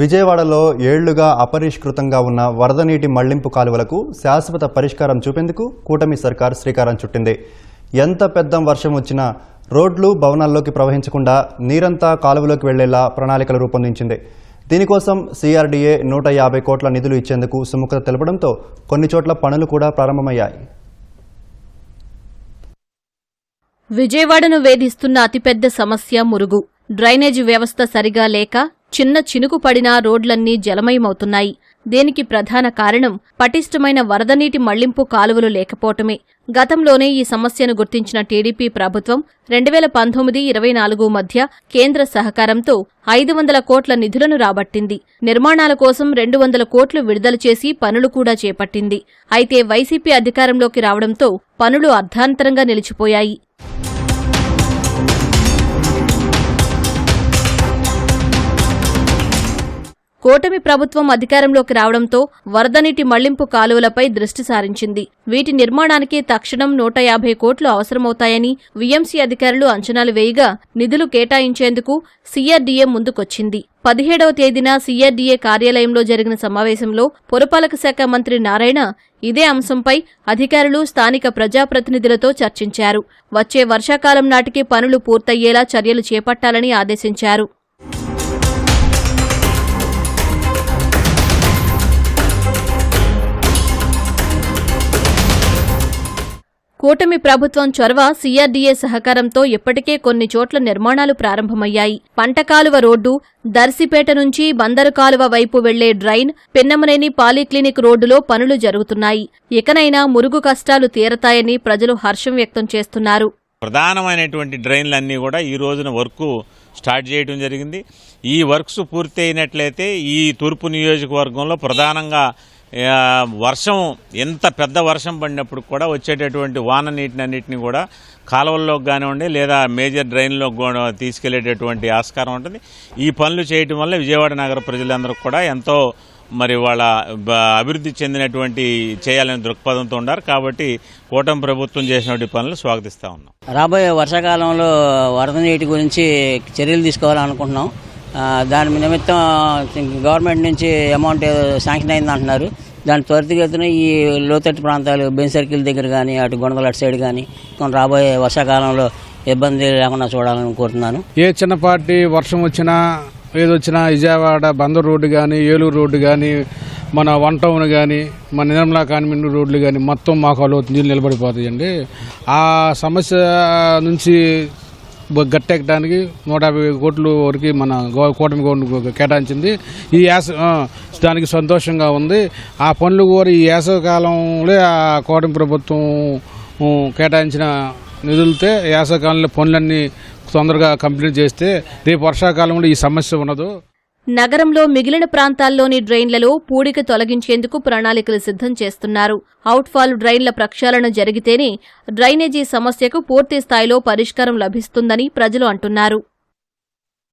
విజయవాడలో ఏళ్ళుగా అపరిష్కృతంగా ఉన్న వరద నీటి మళ్ళింపు కాలువలకు శాశ్వత పరిష్కారం చూపేందుకు కూటమి సర్కార్ శ్రీకారం చుట్టింది. ఎంత పెద్ద వర్షం వచ్చినా రోడ్లు భవనాల్లోకి ప్రవహించకుండా నీరంతా కాలువలోకి వెళ్ళేలా ప్రణాళికలు రూపొందించింది. దీనికోసం సిఆర్డీఏ నూట యాభై కోట్ల నిధులు ఇచ్చేందుకు సుముఖత తెలపడంతో కొన్ని చోట్ల పనులు కూడా ప్రారంభమయ్యాయి. విజయవాడను వేధిస్తున్న అతిపెద్ద సమస్య మురుగు. డ్రైనేజీ వ్యవస్థ సరిగా లేక చిన్న చినుకు పడినా రోడ్లన్నీ జలమయమవుతున్నాయి. దీనికి ప్రధాన కారణం పటిష్టమైన వరదనీటి మళ్ళింపు కాలువలు లేకపోవటమే. గతంలోనే ఈ సమస్యను గుర్తించిన టీడీపీ ప్రభుత్వం రెండు వేల పంతొమ్మిది ఇరవై నాలుగు మధ్య కేంద్ర సహకారంతో ఐదు వందల కోట్ల నిధులను రాబట్టింది. నిర్మాణాల కోసం రెండు వందల కోట్లు విడుదల చేసి పనులు కూడా చేపట్టింది. అయితే వైసీపీ అధికారంలోకి రావడంతో పనులు అర్ధాంతరంగా నిలిచిపోయాయి. కూటమి ప్రభుత్వం అధికారంలోకి రావడంతో వరద నీటి మళ్ళింపు కాలువలపై దృష్టి సారించింది. వీటి నిర్మాణానికి తక్షణం నూట యాభై కోట్లు అవసరమవుతాయని వీఎంసీ అధికారులు అంచనాలు వేయగా నిధులు కేటాయించేందుకు సీఆర్డీఏ ముందుకొచ్చింది. పదిహేడవ తేదీన సీఆర్డీఏ కార్యాలయంలో జరిగిన సమావేశంలో పురపాలక శాఖ మంత్రి నారాయణ ఇదే అంశంపై అధికారులు స్థానిక ప్రజాప్రతినిధులతో చర్చించారు. వచ్చే వర్షాకాలం నాటికి పనులు పూర్తయ్యేలా చర్యలు చేపట్టాలని ఆదేశించారు. కూటమి ప్రభుత్వం చొరవ సీఆర్డీఏ సహకారంతో ఇప్పటికే కొన్ని చోట్ల నిర్మాణాలు ప్రారంభమయ్యాయి. పంటకాలువ రోడ్డు దర్శిపేట నుంచి బందరు కాలువ వైపు వెళ్ళే డ్రైన్ పిన్నమనేని పాలీక్లినిక్ రోడ్డులో పనులు జరుగుతున్నాయి. ఇకనైనా మురుగు కష్టాలు తీరతాయని ప్రజలు హర్షం వ్యక్తం చేస్తున్నారు. ప్రధానమైనటువంటి డ్రైన్లన్నీ కూడా ఈ రోజున వర్క్ స్టార్ట్ చేయడం జరిగింది. ఈ వర్క్స్ పూర్తి అయినట్లయితే ఈ తూర్పు నియోజకవర్గంలో ప్రధానంగా వర్షం ఎంత పెద్ద వర్షం పడినప్పుడు కూడా వచ్చేటటువంటి వాన నీటినన్నిటిని కూడా కాలువల్లోకి కానివ్వండి లేదా మేజర్ డ్రైన్లోకి కూడా తీసుకెళ్ళేటటువంటి ఆస్కారం ఉంటుంది. ఈ పనులు చేయటం వల్ల విజయవాడ నగర ప్రజలందరూ కూడా ఎంతో మరి వాళ్ళ అభివృద్ధి చెందినటువంటి చేయాలనే దృక్పథంతో ఉన్నారు. కాబట్టి కూటమి ప్రభుత్వం చేసినటువంటి పనులు స్వాగతిస్తూ ఉన్నాం. రాబోయే వర్షాకాలంలో వరద నీటి గురించి చర్యలు తీసుకోవాలనుకుంటున్నాం. దాని నిమిత్తం గవర్నమెంట్ నుంచి అమౌంట్ శాంక్షన్ అయింది అంటున్నారు. దాని త్వరితగతిన ఈ లోతట్టు ప్రాంతాలు బెన్ సర్కిల్ దగ్గర కానీ అటు గొండల అటు సైడ్ కానీ కొన్ని రాబోయే వర్షాకాలంలో ఇబ్బంది లేకుండా చూడాలని కోరుతున్నాను. ఏ చిన్నపాటి వర్షం వచ్చినా ఏదొచ్చినా విజయవాడ బందర్ రోడ్డు కానీ ఏలూరు రోడ్డు కానీ మన వన్ టౌన్ కానీ మన నిర్మలా కాన్వెంట్ రోడ్లు కానీ మొత్తం మాకు అలవుతుంది నీళ్ళు నిలబడిపోతాయండి. ఆ సమస్య నుంచి గట్టెక్కడానికి నూట యాభై కోట్లు వరకు మన కూటమి గవర్నమెంట్ కేటాయించింది. ఈ యాస దానికి సంతోషంగా ఉంది. ఆ పనులు కూడా ఈ వేసవికాలంలో ఆ కూటమి ప్రభుత్వం కేటాయించిన నిధులతో వేసవికాలంలో పనులన్నీ తొందరగా కంప్లీట్ చేస్తే రేపు వర్షాకాలంలో ఈ సమస్య ఉండదు. నగరంలో మిగిలిన ప్రాంతాల్లోని డ్రైన్లలో పూడిక తొలగించేందుకు ప్రణాళికలు సిద్ధం చేస్తున్నారు. అవుట్ఫాల్ డ్రైన్ల ప్రక్షాళన జరిగితేనే డ్రైనేజీ సమస్యకు పూర్తి స్థాయిలో పరిష్కారం లభిస్తుందని ప్రజలు అంటున్నారు.